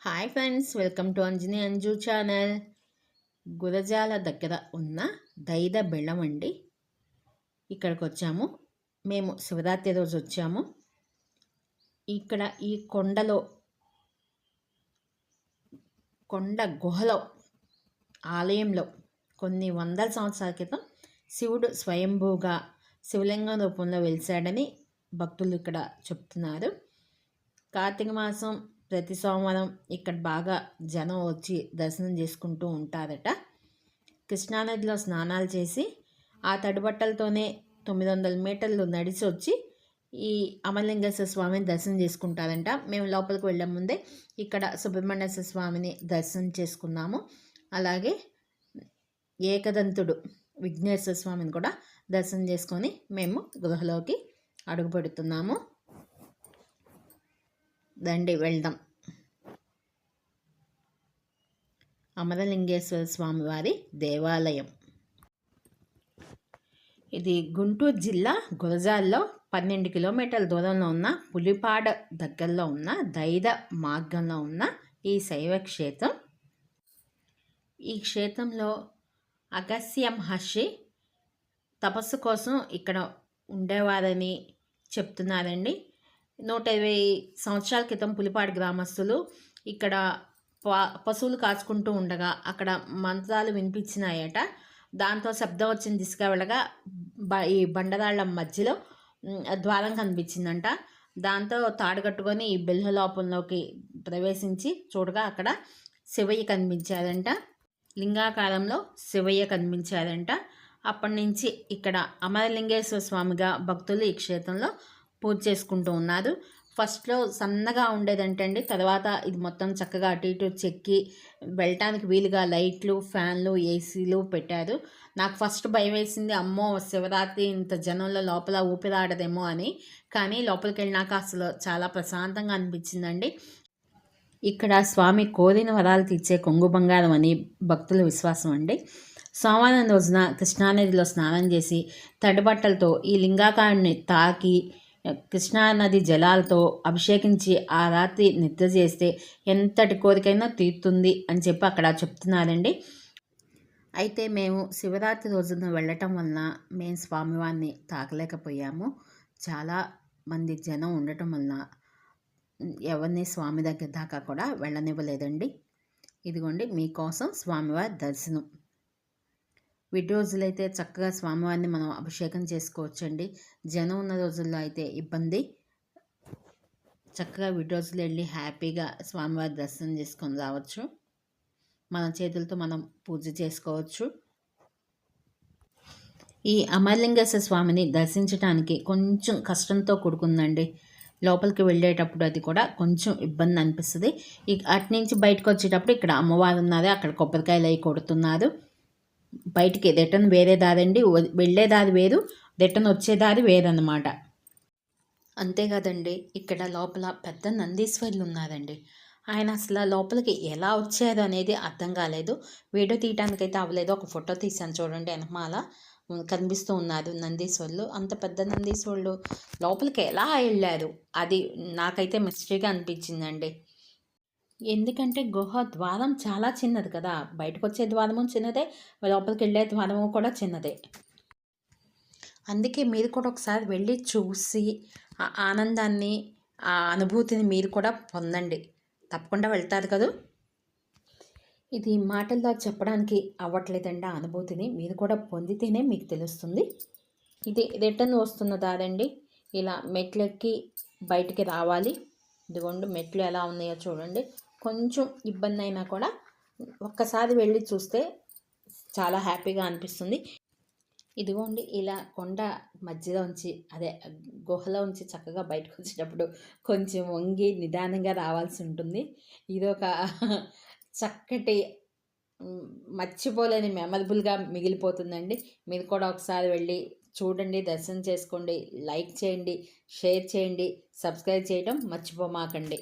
Hi friends welcome to Anjani Anju channel. Gurazala దగ్గర ఉన్న దైద బెళ్ళం అండి. ఇక్కడికి వచ్చాము. మేము శివరాత్రి రోజు వచ్చాము. ఇక్కడ ఈ కొండలో కొండ గుహలో ఆలయంలో కొన్ని వందల సంవత్సరాల క్రితం శివుడు స్వయంభూగా శివలింగం రూపంలో వెలిశాడని భక్తులు ఇక్కడ చెప్తున్నారు. కార్తీక మాసం ప్రతి సోమవారం ఇక్కడ బాగా జనం వచ్చి దర్శనం చేసుకుంటూ ఉంటారట. కృష్ణానదిలో స్నానాలు చేసి ఆ తడిబట్టలతోనే తొమ్మిది వందల మీటర్లు నడిచి వచ్చి ఈ అమలింగేశ్వర స్వామిని దర్శనం చేసుకుంటారంట. మేము లోపలికి వెళ్ళే ముందే ఇక్కడ సుబ్రహ్మణ్యేశ్వర స్వామిని దర్శనం చేసుకున్నాము. అలాగే ఏకదంతుడు విఘ్నేశ్వర స్వామిని కూడా దర్శనం చేసుకొని మేము గృహలోకి అడుగుపెడుతున్నాము దండి వెళ్దాం. అమరలింగేశ్వర స్వామివారి దేవాలయం. ఇది గుంటూరు జిల్లా గురజాల్లో పన్నెండు కిలోమీటర్ల దూరంలో ఉన్న పులిపాడ దగ్గరలో ఉన్న దైద మార్గంలో ఉన్న ఈ శైవ క్షేత్రం. ఈ క్షేత్రంలో అగస్య మహర్షి తపస్సు కోసం ఇక్కడ ఉండేవారని చెప్తున్నారండి. నూట ఇరవై సంవత్సరాల క్రితం పులిపాడు గ్రామస్తులు ఇక్కడ పశువులు కాచుకుంటూ ఉండగా అక్కడ మంత్రాలు వినిపించినాయట. దాంతో శబ్దం వచ్చిన దిశగా వెళ్ళగా బ ఈ బండరాళ్ళ మధ్యలో ద్వారం కనిపించిందంట. దాంతో తాడుగట్టుకొని ఈ బిల్హ లోపంలోకి ప్రవేశించి చూడగా అక్కడ శివయ్య కనిపించారంట లింగాకారంలో శివయ్య కనిపించారంట అప్పటి నుంచి ఇక్కడ అమరలింగేశ్వర స్వామిగా భక్తులు ఈ క్షేత్రంలో పూజ చేసుకుంటూ ఉన్నారు. ఫస్ట్లో సన్నగా ఉండేదంటండి. తర్వాత ఇది మొత్తం చక్కగా అటు ఇటు చెక్కి వెళ్ళటానికి వీలుగా లైట్లు ఫ్యాన్లు ఏసీలు పెట్టారు. నాకు ఫస్ట్ భయం వేసింది అమ్మో శివరాత్రి ఇంత జనంలో లోపల ఊపిరాడదేమో అని. కానీ లోపలికి వెళ్ళినాక అసలు చాలా ప్రశాంతంగా అనిపించిందండి. ఇక్కడ స్వామి కోరిన వరాలు తీర్చే కొంగు బంగారం అని భక్తుల విశ్వాసం అండి. సోమవారం రోజున కృష్ణానదిలో స్నానం చేసి తడిబట్టలతో ఈ లింగాకారుని తాకి కృష్ణానది జలాలతో అభిషేకించి ఆ రాత్రి నిద్ర చేస్తే ఎంతటి కోరికైనా తీరుతుంది అని చెప్పి అక్కడ చెప్తున్నారండి. అయితే మేము శివరాత్రి రోజున వెళ్ళటం వలన మేము స్వామివారిని తాకలేకపోయాము. చాలా మంది జనం ఉండటం వలన ఎవరిని స్వామి దగ్గర దాకా కూడా వెళ్ళనివ్వలేదండి. ఇదిగోండి మీకోసం స్వామివారి దర్శనం. విడి రోజులైతే చక్కగా స్వామివారిని మనం అభిషేకం చేసుకోవచ్చండి. జనం ఉన్న రోజుల్లో అయితే ఇబ్బంది. చక్కగా విడి రోజులు వెళ్ళి హ్యాపీగా స్వామివారి దర్శనం చేసుకొని రావచ్చు. మన చేతులతో మనం పూజ చేసుకోవచ్చు. ఈ అమరలింగేశ్వర స్వామిని దర్శించడానికి కొంచెం కష్టంతో కూడుకుందండి. లోపలికి వెళ్ళేటప్పుడు అది కూడా కొంచెం ఇబ్బంది అనిపిస్తుంది అటు నుంచి బయటకు వచ్చేటప్పుడు ఇక్కడ అమ్మవారు ఉన్నారు అక్కడ కొబ్బరికాయలు అవి కొడుతున్నారు. బయటికి రిటర్న్ వేరే దారి అండి వెళ్ళే దారి వేరు రిటర్న్ వచ్చే దారి వేరన్నమాట. అంతేకాదండి ఇక్కడ లోపల పెద్ద నందీశ్వరులు ఉన్నారండి. ఆయన అసలు లోపలికి ఎలా వచ్చారు అనేది అర్థం కాలేదు. వీడియో తీయడానికైతే అవ్వలేదు. ఒక ఫోటో తీసాను చూడండి వెనకమాల కనిపిస్తూ ఉన్నారు నందీశ్వరులు. అంత పెద్ద నందీశ్వరులు లోపలికి ఎలా వెళ్ళారు? అది నాకైతే మిస్టరీగా అనిపించిందండి. ఎందుకంటే గుహ ద్వారం చాలా చిన్నది కదా. బయటకు వచ్చే ద్వారము చిన్నదే లోపలికి వెళ్ళే ద్వారము కూడా చిన్నదే. అందుకే మీరు కూడా ఒకసారి వెళ్ళి చూసి ఆ ఆనందాన్ని ఆ అనుభూతిని మీరు కూడా పొందండి. తప్పకుండా వెళ్తారు కదా? ఇది మాటల్లో చెప్పడానికి అవ్వట్లేదండి ఆ అనుభూతిని. మీరు కూడా పొందితేనే మీకు తెలుస్తుంది. ఇది రిటర్న్ వస్తున్న దారండి. ఇలా మెట్లెక్కి బయటికి రావాలి. ఇదిగోండి మెట్లు ఎలా ఉన్నాయో చూడండి. కొంచెం ఇబ్బంది అయినా కూడా ఒక్కసారి వెళ్ళి చూస్తే చాలా హ్యాపీగా అనిపిస్తుంది. ఇదిగోండి ఇలా కొండ మధ్యలో ఉంచి అదే గుహలో ఉంచి చక్కగా బయటకు వచ్చేటప్పుడు కొంచెం వంగి నిదానంగా రావాల్సి ఉంటుంది. ఇదొక చక్కటి మర్చిపోలేని మెమరబుల్గా మిగిలిపోతుందండి. మీరు కూడా ఒకసారి వెళ్ళి చూడండి దర్శనం చేసుకోండి లైక్ చేయండి షేర్ చేయండి సబ్స్క్రైబ్ చేయడం మర్చిపోమాకండి.